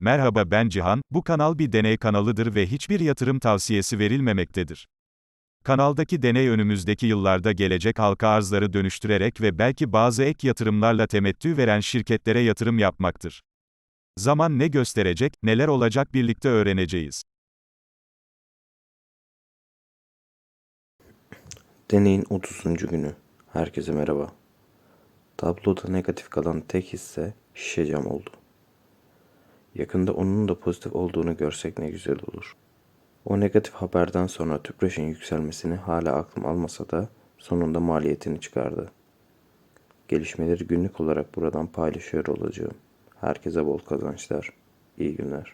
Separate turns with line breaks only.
Merhaba ben Cihan, bu kanal bir deney kanalıdır ve hiçbir yatırım tavsiyesi verilmemektedir. Kanaldaki deney önümüzdeki yıllarda gelecek halka arzları dönüştürerek ve belki bazı ek yatırımlarla temettü veren şirketlere yatırım yapmaktır. Zaman ne gösterecek, neler olacak birlikte öğreneceğiz.
Deneyin 30. günü. Herkese merhaba. Tabloda negatif kalan tek hisse şişe cam oldu. Yakında onun da pozitif olduğunu görsek ne güzel olur. O negatif haberden sonra tüpraşın yükselmesini hala aklım almasa da sonunda maliyetini çıkardı. Gelişmeleri günlük olarak buradan paylaşıyor olacağım. Herkese bol kazançlar. İyi günler.